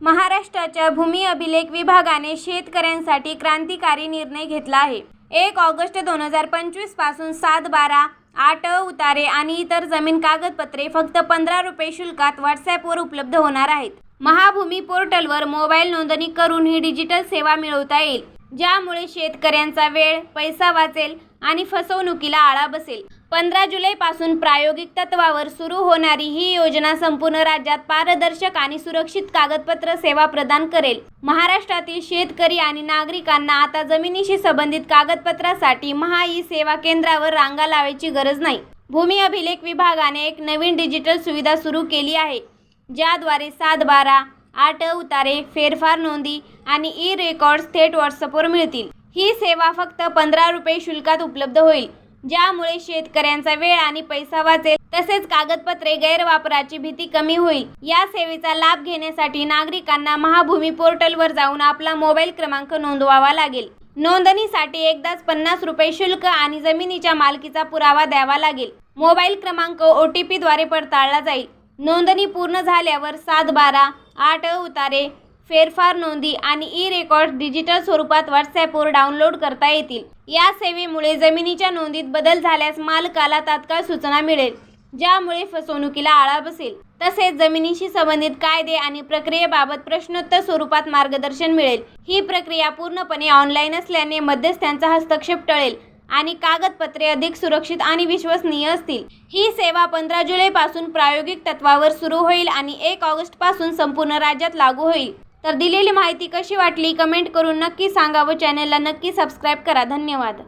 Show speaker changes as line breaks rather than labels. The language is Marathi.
महाराष्ट्राच्या भूमी अभिलेख विभागाने शेतकऱ्यांसाठी क्रांतिकारी निर्णय घेतला आहे. एक ऑगस्ट दोन हजार पंचवीसपासून सात बारा आठ उतारे आणि इतर जमीन कागदपत्रे फक्त पंधरा रुपये शुल्कात व्हॉट्सॲपवर उपलब्ध होणार आहेत. महाभूमी पोर्टलवर मोबाईल नोंदणी करून ही डिजिटल सेवा मिळवता येईल ज्यामुळे शेतकऱ्यांचा वेळ पैसा वाचेल आणि फसवणुकीला आळा बसेल. पंधरा जुलैपासून प्रायोगिक तत्वावर सुरू होणारी ही योजना संपूर्ण राज्यात पारदर्शक आणि सुरक्षित कागदपत्र सेवा प्रदान करेल. महाराष्ट्रातील शेतकरी आणि नागरिकांना आता जमिनीशी संबंधित कागदपत्रासाठी महा ई सेवा केंद्रावर रांगा लावायची गरज नाही. भूमी अभिलेख विभागाने एक नवीन डिजिटल सुविधा सुरू केली आहे ज्याद्वारे सात बारा आठ उतारे फेरफार नोंदी आणि ई रेकॉर्ड्स थेट व्हॉट्सअपवर मिळतील. ही सेवा फक्त पंधरा रुपये शुल्कात उपलब्ध होईल. ज्यामुळे शेतकऱ्यांचा वेळ आणि पैसा वाचेल तसेच कागदपत्रे गैरवापराची भीती कमी होईल. या सेवेचा लाभ घेण्यासाठी नागरिकांना महाभूमी पोर्टलवर जाऊन आपला मोबाईल क्रमांक नोंदवावा लागेल. नोंदणीसाठी एकदाच पन्नास रुपये शुल्क आणि जमिनीच्या मालकीचा पुरावा द्यावा लागेल. मोबाईल क्रमांक ओ टी पीद्वारे पडताळला जाईल. नोंदणी पूर्ण झाल्यावर सात बारा आठ उतारे फेरफार नोंदी आणि ई रेकॉर्ड डिजिटल स्वरूपात व्हॉट्सॲपवर डाउनलोड करता येतील. या सेवेमुळे जमिनीच्या नोंदीत बदल झाल्यास मालकाला तात्काळ सूचना मिळेल ज्यामुळे फसवणुकीला आळा बसेल. तसेच जमिनीशी संबंधित कायदे आणि प्रक्रियेबाबत प्रश्नोत्तर स्वरूपात मार्गदर्शन मिळेल. ही प्रक्रिया पूर्णपणे ऑनलाईन असल्याने मध्यस्थ्यांचा हस्तक्षेप टळेल आणि कागदपत्रे अधिक सुरक्षित आणि विश्वसनीय असतील. ही सेवा पंधरा जुलैपासून प्रायोगिक तत्वावर सुरू होईल आणि एक ऑगस्टपासून संपूर्ण राज्यात लागू होईल. तर दिलेली माहिती कशी वाटली कमेंट करून नक्की सांगा व चॅनलला नक्की सबस्क्राईब करा. धन्यवाद.